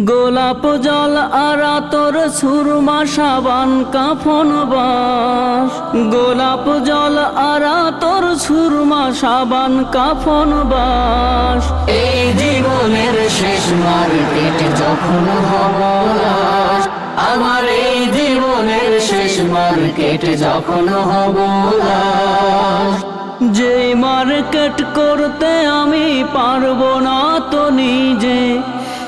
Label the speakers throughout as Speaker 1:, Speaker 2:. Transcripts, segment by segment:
Speaker 1: গোলাপ জল আর তোর সুরমা সাবান কাফন বাস গোলাপ জল আর তোর সুরমা সাবান কাফন বাস
Speaker 2: এই জীবনের শেষ মার্কেট যখন হব লাশ, আমার এই জীবনের শেষ মার্কেট যখন হব
Speaker 1: যে মার্কেট করতে আমি পারব না তো নিজে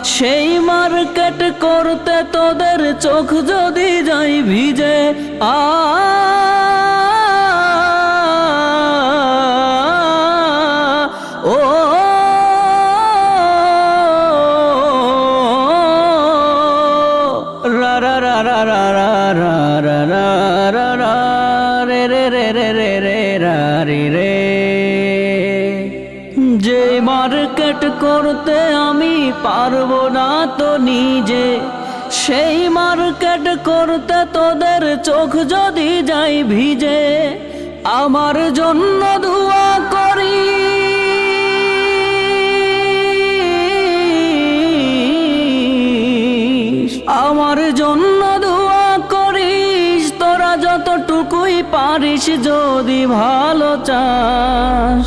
Speaker 1: সেই মার্কেট করতে তোদের চোখ যদি যাই ভিজে আ রা রা রা রা রা রা রা মার্কেট করতে আমি পারব না তো নিজে। সেই মার্কেট করতে তোদের চোখ যদি যাই ভিজে, আমার জন্য ধোয়া করি। আমার জন্য দোয়া করিস, তোরা যতটুকুই পারিস যদি ভালো চাস।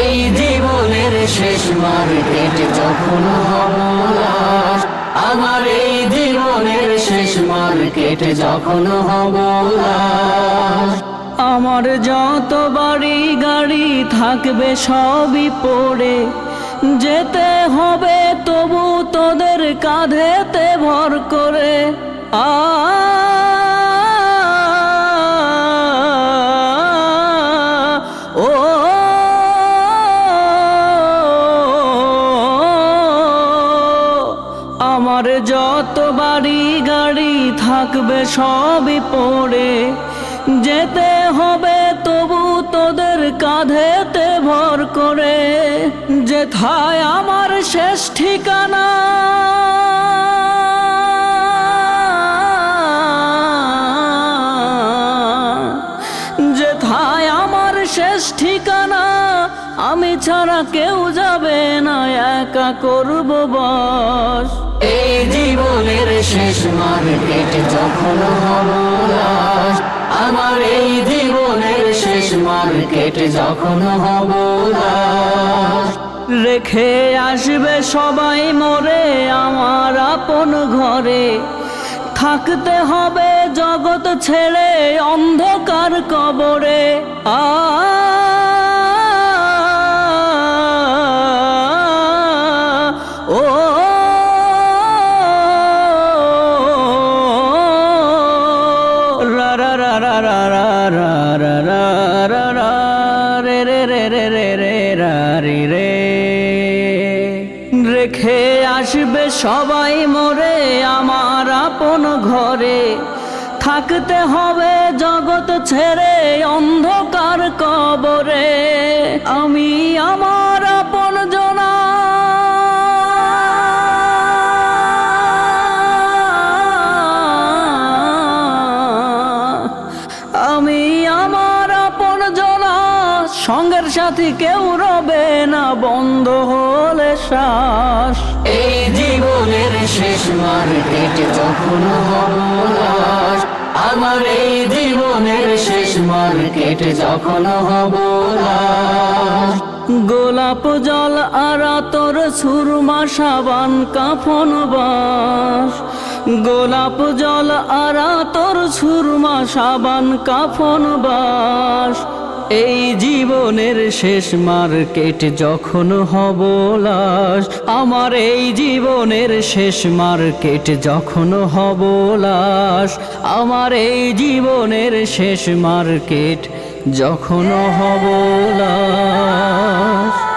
Speaker 2: এই জীবনের মার্কেট যখন আমার এই জীবনের শেষ মার্কেট যখন।
Speaker 1: আমার যত বাড়ি গাড়ি থাকবে সবই পড়ে, যেতে হবে তবু তোদের কাঁধেতে ভর করে আ বাড়ি গাড়ি থাকবে সবই পড়ে। যেতে হবে তবু তোদের কাঁধেতে ভর করে। যেথায় আমার শেষ ঠিকানা। যেথায় আমার শেষ ঠিকানা, আমি ছাড়া কেউ যাবে না, একা করব বস।
Speaker 2: এই জীবনের শেষ মার্কেট যখন হব আমার এই জীবনের শেষ মার্কেট যখন হব
Speaker 1: রেখে আসবে সবাই মরে, আমার আপন ঘরে থাকতে হবে জগৎ ছেড়ে অন্ধকার কবরে। আ রা রা রা রে রে রে রে রে রেখে আসবে সবাই মোরে আমার আপন ঘরে থাকতে হবে জগৎ ছেড়ে অন্ধকার কবরে আমি আমার সঙ্গের সাথী কেউ রবে না বন্ধ হলে শ্বাস।
Speaker 2: এই জীবনের শেষ মার্কেট যখন হব লাশ, আমার এই জীবনের শেষ মার্কেট যখন হব
Speaker 1: গোলাপ জল আর তোর সুরমা সাবান কাফন বাস গোলাপ জল আর তোর সুরমা সাবান কাফন বাস এই জীবনের শেষ মার্কেট যখন হব লাশ, আমার এই জীবনের শেষ মার্কেট যখন হব লাশ, আমার এই জীবনের শেষ মার্কেট যখন হব লাশ।